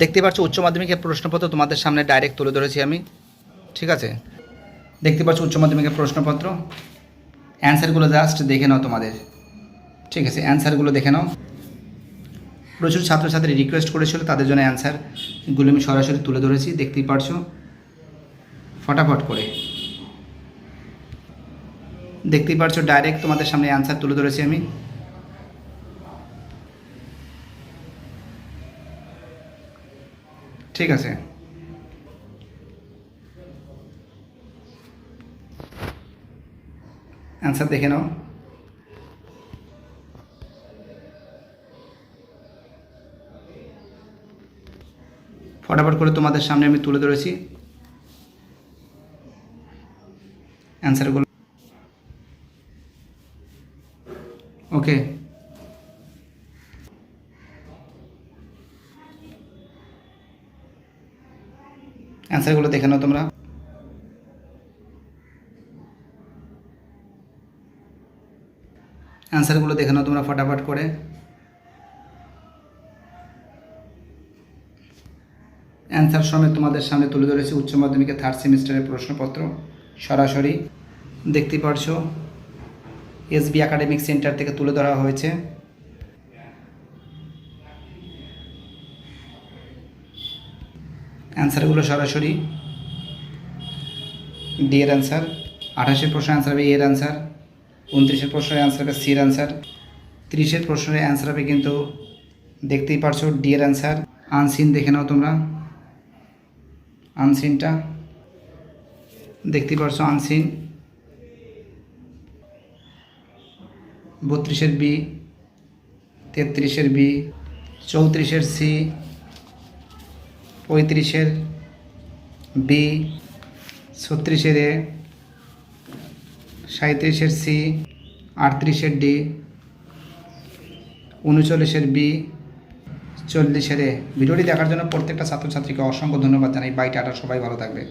দেখতে পাচ্ছ, উচ্চ মাধ্যমিকের প্রশ্নপত্র তোমাদের সামনে ডাইরেক্ট তুলে ধরেছি আমি। ঠিক আছে? দেখতে পাচ্ছ, উচ্চ মাধ্যমিকের প্রশ্নপত্র। অ্যান্সারগুলো জাস্ট দেখে নাও তোমাদের। ঠিক আছে অ্যান্সারগুলো দেখে নাও। প্রচুর ছাত্রছাত্রী রিকোয়েস্ট করেছিল, তাদের জন্য অ্যান্সারগুলো আমি সরাসরি তুলে ধরেছি। দেখতেই পারছ ফটাফট করে। দেখতেই পারছ ডাইরেক্ট তোমাদের সামনে অ্যান্সার তুলে ধরেছি আমি। ঠিক আছে। অ্যান্সার দেখে নাও। ফটাফট করে তোমাদের সামনে আমি তুলে ধরেছি। অ্যান্সারগুলো ওকে অ্যান্সারগুলো দেখে নাও তোমরা। অ্যান্সারগুলো দেখে নাও তোমরা ফটাফট করে। অ্যান্সার সমেত তোমাদের সামনে তুলে ধরেছি উচ্চ মাধ্যমিকের থার্ড সেমিস্টারের প্রশ্নপত্র। সরাসরি দেখতে পারছ এসবি একাডেমিক সেন্টার থেকে তুলে ধরা হয়েছে। অ্যান্সারগুলো সরাসরি। ডি এর অ্যান্সার আঠাশের প্রশ্নের অ্যান্সার হবে এর অ্যান্সার উনত্রিশের প্রশ্নের অ্যান্সার হবে সির অ্যান্সার তিরিশের প্রশ্নের অ্যান্সার হবে কিন্তু দেখতেই পারছ ডি এর অ্যান্সার আনসিন দেখে নাও তোমরা। আনসিনটা দেখতেই পারছ আনসিন বত্রিশের বি তেত্রিশের বি চৌত্রিশের সি পঁয়ত্রিশের বি, ছত্রিশের এ সাঁত্রিশের সি, আটত্রিশের ডি, উনচল্লিশের বি, চল্লিশের এ। ভিডিওটি দেখার জন্য প্রত্যেকটা ছাত্রছাত্রীকে অসংখ্য ধন্যবাদ জানাই। বাই, টাটা, সবাই ভালো থাকবে।